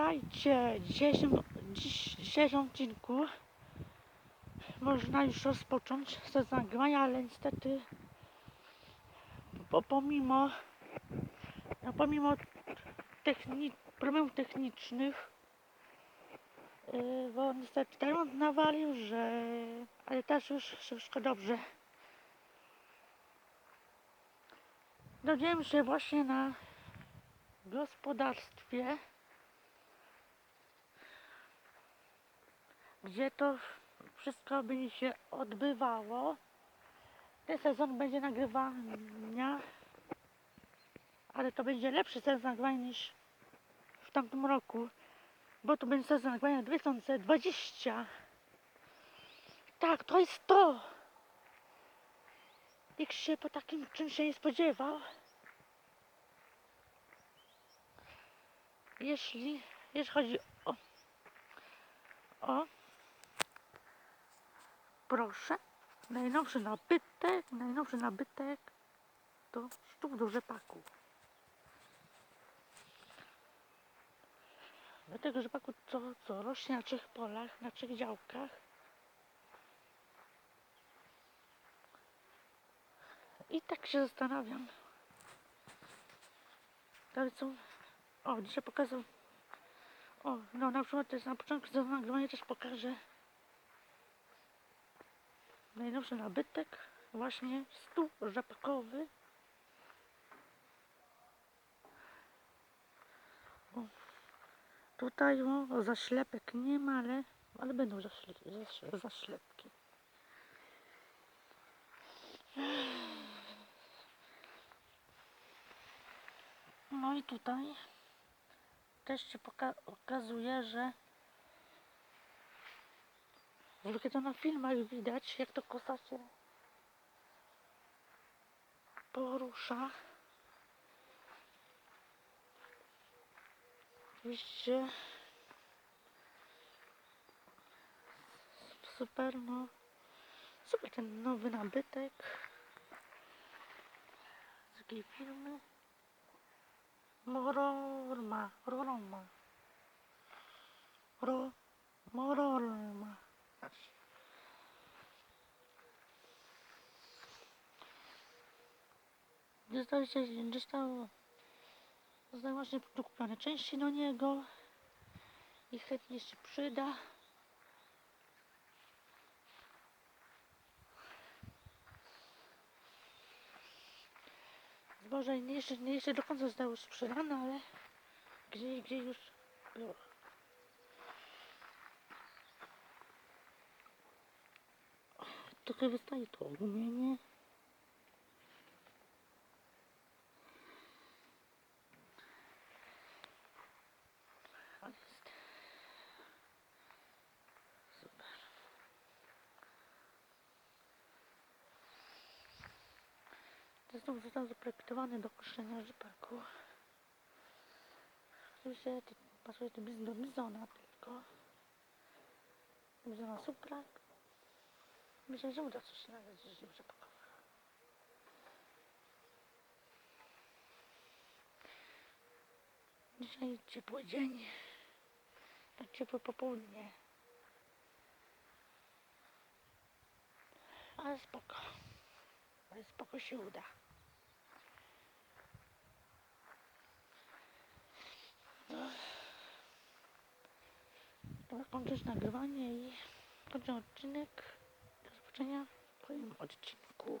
Witajcie! W dzisiejszym, dziś, odcinku można już rozpocząć sezon nagrywania, ale niestety bo pomimo no pomimo techni, problemów technicznych yy, bo niestety remont nawalił, że ale też już wszystko dobrze. Dowiedziałem się właśnie na gospodarstwie, gdzie to wszystko będzie się odbywało. Ten sezon będzie nagrywania, ale to będzie lepszy sezon nagrywania niż w tamtym roku, bo to będzie sezon nagrywania 2020. Tak, to jest to! Nikt się po takim czymś się nie spodziewał. Jeśli, jeśli chodzi o, o proszę, najnowszy nabytek, najnowszy nabytek to sztuk do rzepaku. Do tego rzepaku co, co rośnie na trzech polach, na trzech działkach. I tak się zastanawiam. Ale co? O, dzisiaj pokazał. O, no na przykład też na początku sezonu nagrywania też pokażę najnowszy nabytek. Właśnie stół rzepakowy. O, tutaj o, zaślepek nie ma, ale, ale będą zaśle- zaś- zaślepki. No i tutaj też się poka- okazuje, że zwykle to na filmach widać, jak to kosa się porusza. Oczywiście super, no super ten nowy nabytek z jakiej firmy? Mororma, Roroma. Ro, Mororma. Zostały się, zostało, zostały właśnie dokupione części do niego i chętnie się przyda. Zboże nie jeszcze, nie jeszcze do końca zostało sprzedane, ale gdzie, gdzie już było. Trochę wystaje to ogumienie. Zresztą został zaprojektowany do koszenia rzepaku. Oczywiście to pasuje biz- do bizona tylko. Bizona suprak. Myślę, że uda coś nagrać z rzepakowe. Dzisiaj ciepły dzień. Tak ciepłe popołudnie. Ale spoko. Ale spoko się uda. Dobra, kończysz nagrywanie i kończę odcinek. Do zobaczenia w kolejnym odcinku.